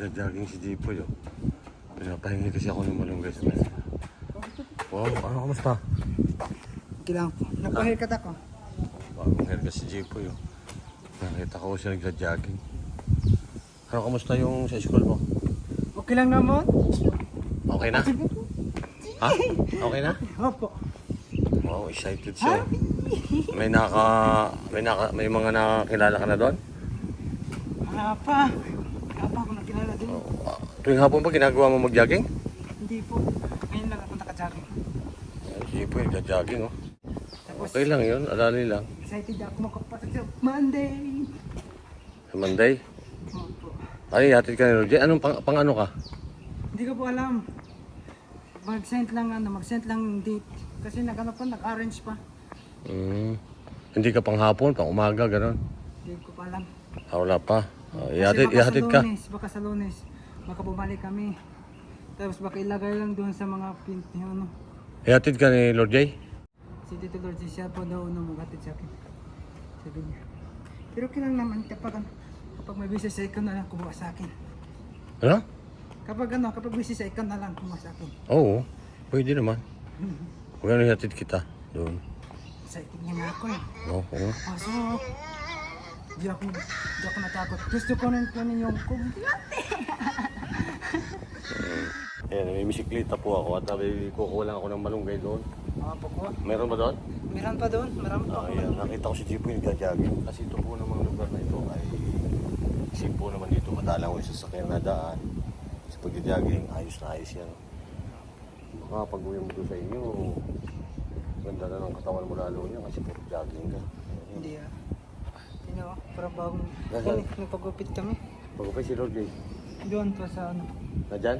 Nagja-jogging si Jipoy oh. Pinapahingi kasi ako ng malunggay sa mesa. Wow, ano kamusta? Okay lang po. Nagpa-haircut ako. Bagong hair kasi si Jipoy oh. Nakita ko siya nagja-jogging. Ano kamusta yung sa school mo? Okay lang naman? Okay na? Ha? Okay na? Opo. Wow, excited siya. May naka may naka may mga nakakilala ka na doon? Wala pa. Wala pa ako nakilala Uh, tuwing hapon ba ginagawa mo mag-jogging? Hindi po. Ngayon lang ako nakajogging. Sige po, nagja-jogging oh. Tapos, Okay lang yun, alali lang. excited ako makapasok sa Monday. Sa Monday. Opo. Ay, hatid ka ni Roger. Anong pang, pang ano ka? Hindi ko po alam. Mag-send lang ano, mag-send lang yung date. Kasi nagano pa, nag-arrange pa. Hmm. Hindi ka pang hapon, pang umaga, gano'n. Hindi ko pa alam. Ah, wala pa. Kasi ihatid, ihatid sa ka. lunes, baka sa lunes, baka bumalik kami. Tapos baka ilagay lang doon sa mga pin, yung ano. Ihatid ka ni Lord J? Si Tito Lord, siya po daw ano magatid sa akin. Sabi niya. Pero kailang naman kapag ano, kapag may business sa ikaw na lang kumuha sa akin. Ano? Kapag ano, kapag business sa ikaw na lang kumuha sa akin. Oo, pwede naman. Huwag ano ihatid kita doon. Excited niya nga ako eh. Oo, oo. Pasok. Di ako, di ako natakot. Gusto ko rin kunin yung kumplate. Ayan, may bisikleta po ako at may kukuha lang ako ng malunggay doon. Mga poko. Meron ba doon? Meron pa doon, marami pa. Ah, ayan, nakita ko si Jipoy nagja-jogging. Kasi ito po namang lugar na ito ay isip po naman dito madalang yung sasakyan na daan. Sa pagja-jogging, ayos na ayos yan. Baka pag uwi mo doon sa inyo, ganda na ng katawan mo lalo niya kasi puro jogging ka. Hindi ah. Sino, parang bagong, Nasaan? Ay, nagpagupit kami. Pagkapay si Lord J. Doon pa sa ano. Na dyan?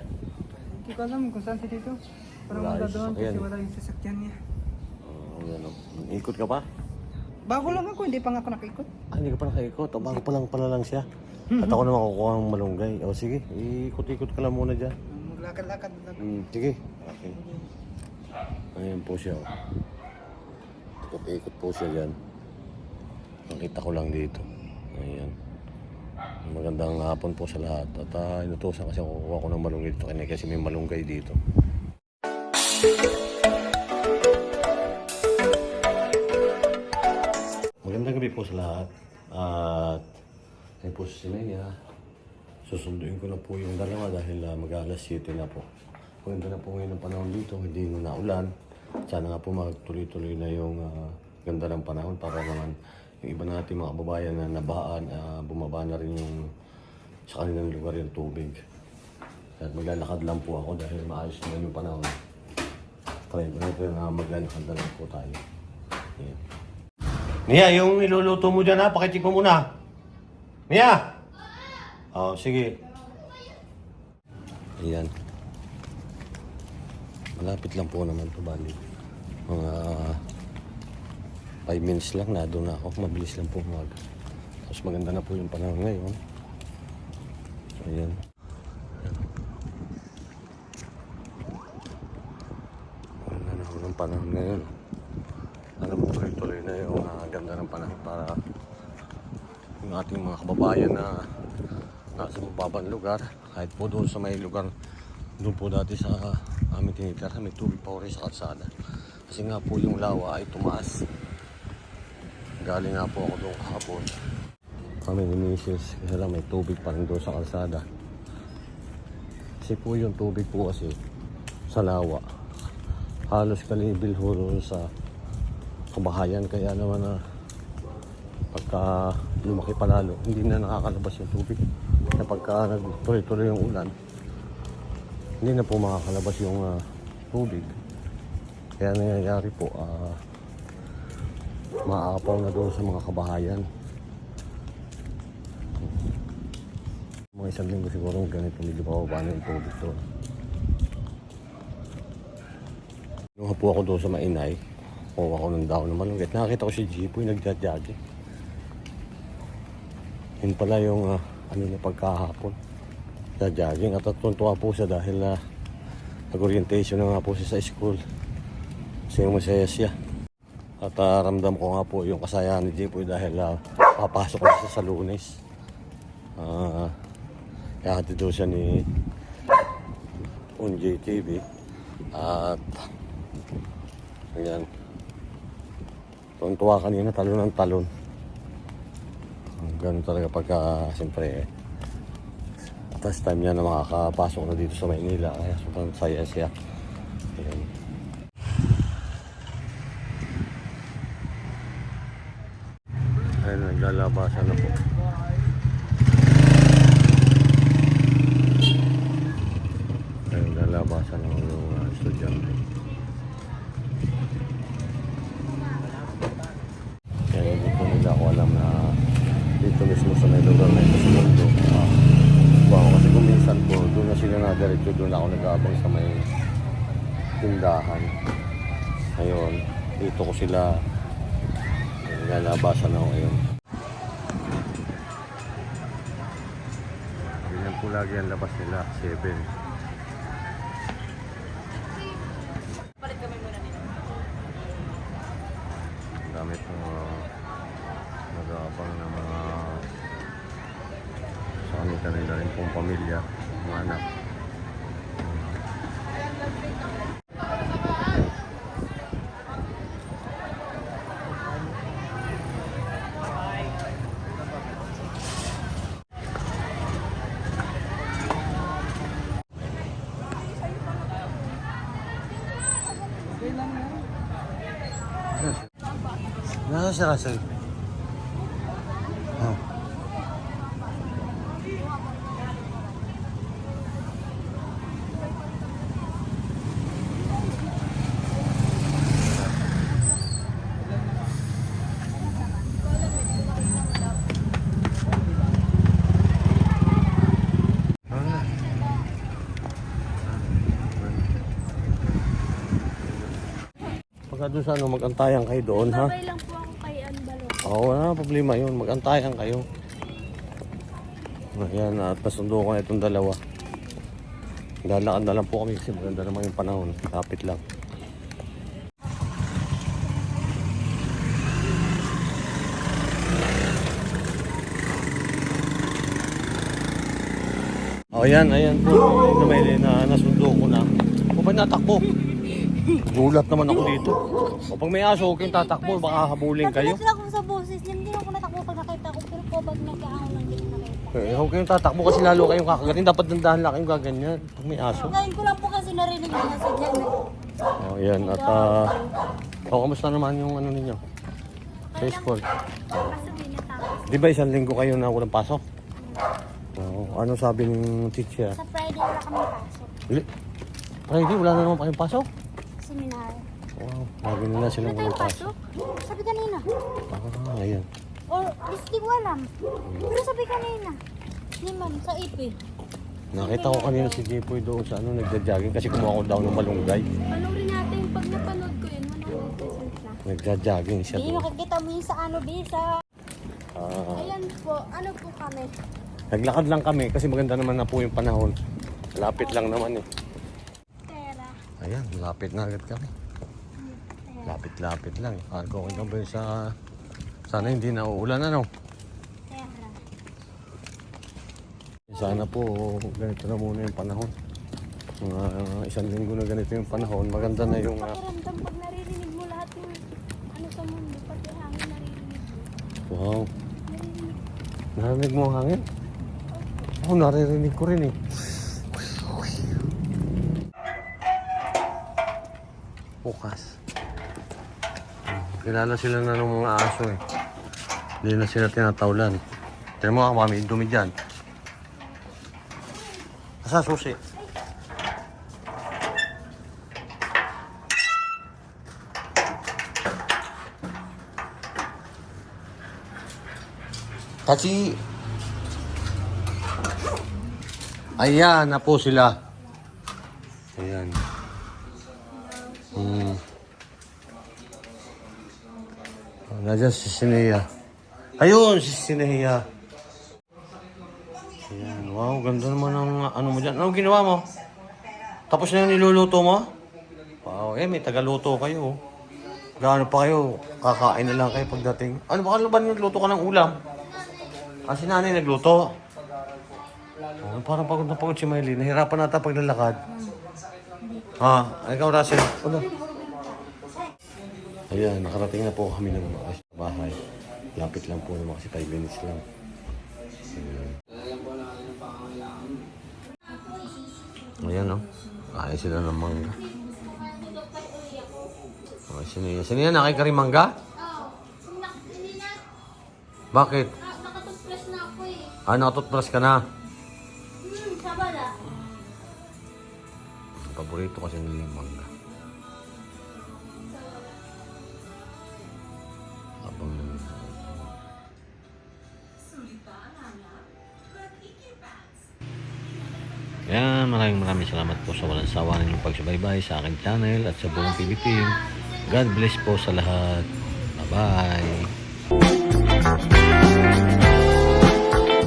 Hindi ko alam kung saan si Tito. Parang Wala wala yung doon kasi sasakyan. wala yung sasakyan niya. Uh, yan, oh. Ikot ka pa? Bago lang ako, hindi pa nga ako nakaikot. Ah, hindi ka pa nakaikot. O, bago pa lang pala lang siya. At ako naman kukuha ng malunggay. O sige, ikot-ikot ka lang muna dyan. Maglakad-lakad lang. Hmm, sige. Okay. Ayan po siya. oh. Ikot-ikot po siya dyan. Nakita ko lang dito. Ayan. Magandang hapon po sa lahat. At uh, inutusan kasi kukuha ko ng malunggay dito. Kasi may malunggay dito. Magandang gabi po sa lahat. At ayun po si Menia. Susunduin ko na po yung dalawa dahil uh, mag-alas 7 na po. Maganda na po ngayon ang panahon dito, hindi na naulan. Sana nga po magtuloy-tuloy na yung ah, ganda ng panahon para naman yung iba nating mga kababayan na nabahaan, ah, bumaba na rin yung sa kanilang lugar yung tubig. At maglalakad lang po ako dahil maayos naman yung panahon. Try ko natin na maglalakad na lang po tayo. Ayan. Mia, yung niluluto mo dyan ha, pakitik mo muna. Mia! Oh, sige. Ayan. Malapit lang po naman to bali. Mga 5 minutes lang na doon ako. Mabilis lang po mag. Tapos maganda na po yung panahon ngayon. Ayan. Maganda na po ng panahon ngayon. Alam mo, tuloy-tuloy na yung ah, ganda ng panahon para yung ating mga kababayan na nasa mababang lugar kahit po doon sa may lugar doon po dati sa aming tinitira may tubig pa rin sa kalsada kasi nga po yung lawa ay tumaas galing nga po ako doon kahapon kami ni Mrs. kasi lang may tubig pa rin doon sa kalsada kasi po yung tubig po kasi sa lawa halos kalibil ho doon sa kabahayan kaya naman na pagka lumaki palalo, hindi na nakakalabas yung tubig. Na pagka nagtuloy-tuloy yung ulan, hindi na po makakalabas yung ah, tubig. Kaya nangyayari po, ah, maaapaw na doon sa mga kabahayan. Mga isang linggo siguro ganito, medyo pababa na yung tubig doon. Nung po ako doon sa Mainay, kuha ako ng daon ng malunggay. Nakakita ko si Jipoy nagja-jogging. Yun pala yung ah, ano niya pagkahapon. Sa jogging at tuntua po siya dahil na nag-orientation na nga po siya sa school. Kasi masaya siya. At ah, ramdam ko nga po yung kasayahan ni Jipoy dahil ah, papasok na siya sa lunes. Ah, Kahati daw siya ni Unjay TV. At ayan. Tuwan-tuwa kanina, talon ng talon. Ganun talaga pagka, siyempre, first time niya na makakapasok na dito sa Maynila. Kaya sobrang saya siya. Ayan. Ayun, naglalabasan na po. Ayun, naglalabasan na yung uh, estudyante. Kaya hindi po nila ako alam na dito mismo sa may lugar na ito sa mundo. Uh, wow, kasi kung minsan po, doon na sila na diretso, doon ako nag-aabang sa may tindahan. Ngayon, dito ko sila nilalabasan ako ngayon. Ganyan po lagi ang labas nila, 7. Ang dami pong uh, nag-aabang ng mga sa kanila rin pong pamilya, mga anak. Nasa si Russell? Oh. Pagka doon sa ano, mag-antayan kayo doon, ha? Babay lang po. Oo, wala problema yun. Mag-antayan kayo. Ayan, at nasundo ko itong dalawa. Lalakad na lang po kami kasi maganda naman yung panahon. Kapit lang. Oh, yan, ayan po. May na nasundo ko na. O ba natakbo? Gulat naman ako dito. O pag may aso, huwag kayong tatakbo, baka habulin kayo. Boses. Hindi ako natakbo pag nakita ko. Pero po pag nag-aang lang din nakita. Eh, huwag kayong tatakbo kasi lalo kayong kakagatin. Dapat dandahan lang kayong gaganyan pag may aso. Ngayon ko lang po kasi narinig na sa dyan. Oh, yan. At, ah, oh, kamusta naman yung ano ninyo? School. Kaso may natapos. Di ba isang linggo kayo na walang pasok? Oo. ano sabi ng teacher? Sa Friday wala kami pasok. Li- Friday, wala na naman kayong pasok? Seminar. Wow, lagi nila Wala silang tayong walang pasok. pasok? Sabi kanina. Ah, ayan. Or, is di ko alam. Pero sabi kanina. Ni ma'am, sa IP. Nakita ko kanina si Jepoy doon sa ano, nagja-jogging kasi kumuha ko daw ng malunggay. Panoorin natin. Pag napanood ko yun, 100% na. Nagja-jogging siya Di, doon. makikita mo yun sa ano, Bi, sa... Ah, Ayan po, ano po kami? naglakad lang kami kasi maganda naman na po yung panahon. Lapit lang naman eh. Tera. Ayan, lapit na agad kami. Lapit-lapit lang. Akala ko okay ba yung sa... Sana hindi na uulan ano. Sana po ganito na muna yung panahon. Mga isang linggo na ganito yung panahon. Maganda na yung... ah, Pakiramdam pag naririnig mo lahat ng ano sa mundo, pati hangin naririnig mo. wow. Naririnig. Narinig mo ang hangin? Oo, naririnig ko rin eh. Bukas. Kilala sila na ng mga aso eh. Hindi na sila tinatawlan. Tignan mo ako, mami, dumi dyan. Asa susi? Tachi! Ayan na po sila. Ayan. Hmm. Nandiyan si Sineya. Ayun, si Sineya. Ayan. Wow, ganda naman ang ano mo dyan. Anong ginawa mo? Tapos na yung niluluto mo? Wow, eh, may tagaluto kayo. Gaano pa kayo? Kakain na lang kayo pagdating. Ano ba, ano ba nagluto ka ng ulam? Ah, si nanay nagluto. Oh, parang pagod na pagod si Miley. Nahirapan nata paglalakad. Ha? Ay, ikaw, Russell. Ano? Ayan, nakarating na po kami ng bahay. Lapit lang po naman kasi 5 minutes lang. Ayan. Ayan, oh. Kaya sila ng mangga. Oh, sino yan? Sino yan? Nakay ka rin mangga? Bakit? Ah, nakatutpress na ako eh. Ah, nakatutbrush ka na. Hmm, sabala. Paborito kasi nila yung mangga. Kaya maraming maraming salamat po sa walang sawa ninyong pagsubaybay sa aking channel at sa buong PB team. God bless po sa lahat. Bye-bye.